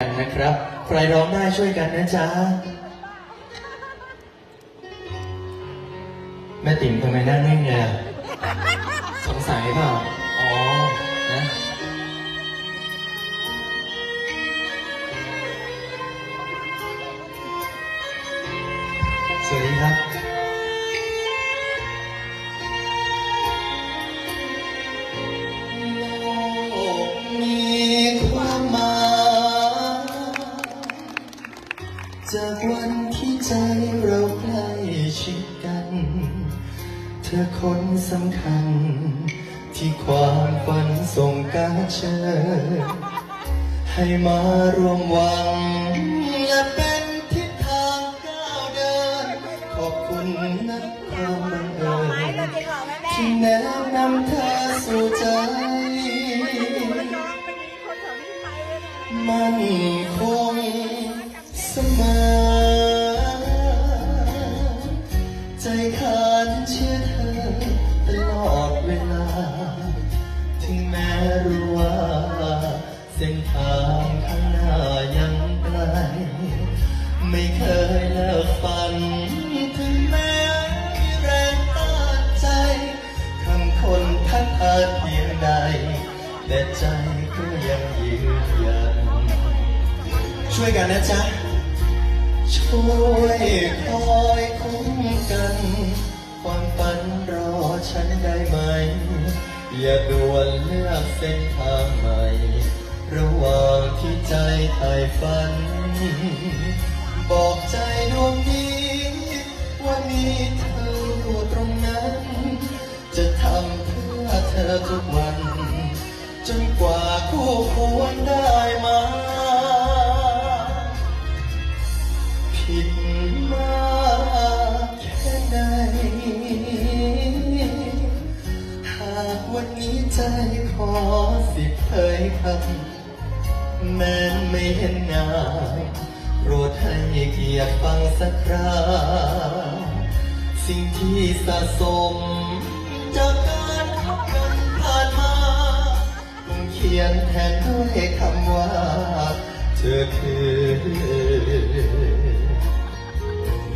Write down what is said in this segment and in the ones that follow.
กันนะครับ ใครร้องได้ช่วยกันนะจ๊ะ แม่ติ๋มทำไมนั่งนิ่งเนี่ยสงสัยเปล่า อ๋อ นะ จากวันที่ใจเราใกล้ชิดกัน เธอคนสำคัญ ที่ความฝันส่งการเชิญให้มารวมหวังและเป็นทิศทางก้าวเดิน ขอบคุณนักความบังเอิญที่แนะนำเธอสู่ใจ มันคง ใจขาดเชื่อเธอตลอดเวลา ถึงแม้รู้ว่า เส้นทางข้างหน้ายังไกล ไม่เคยเลิกฝัน ถึงแม้มีแรงต้านใจคำคนทักอาจเพียงใด แต่ใจก็ยังยืนยัน ช่วยกันนะจ๊ะ ช่วยคอยคุ้ ความฝันรอฉันได้ไหม อย่าด่วนเลือกเส้นทางใหม่ ระหว่างที่ใจไต่ฝัน บอกใจดวงนี้ว่ามีเธออยู่ตรงนั้น จะทำเพื่อเธอทุกวัน จนกว่าคู่ควรได้ ยคำแม้ไม่เห็นหน้าโปรดให้เกียรติฟังสักคราสิ่งที่สะสม จากการพบกันผ่านมาคงเขียนแทนด้วยคำว่า เธอคือ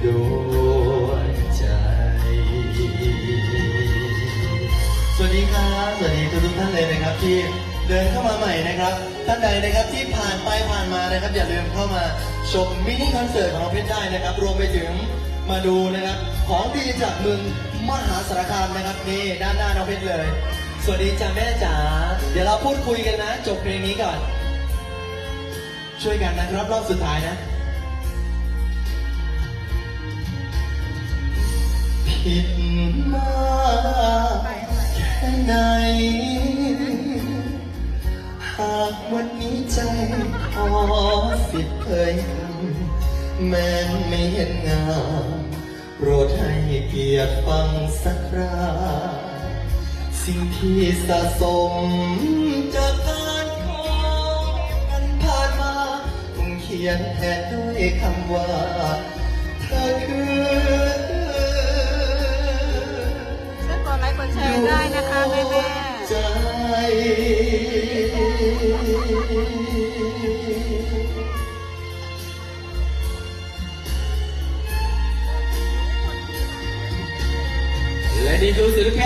ดวงใจสวัสดีครับ สวัสดีทุกท่านเลยนะครับที่ เดินเข้ามาใหม่นะครับ ท่านใดนะครับที่ผ่านไปผ่านมานะครับ อย่าลืมเข้ามาชมมินิคอนเสิร์ตของน้องเพชรได้นะครับ รวมไปถึงมาดูนะครับ ของดีจากเมืองมหาสารคามนะครับนี่ด้านหน้าน้องเพชรเลย สวัสดีจ้าแม่จ๋าเดี๋ยวเราพูดคุยกันนะ จบเพลงนี้ก่อน ช่วยกันนะครับรอบสุดท้ายนะผิดมากแค่ไหนหากวันนี้ใจขอสิทธิ์เผยคำแม้นไม่เห็นงามโปรดให้เกียรติฟังสักคราสิ่งที่สะสมจากการขอกันผ่านมาคงเขียนแทนด้วยคำว่า เธอคือช่วยกดไลค์กดแชร์ได้นะคะแม่แม่ใจ และนี่คือศิลปิน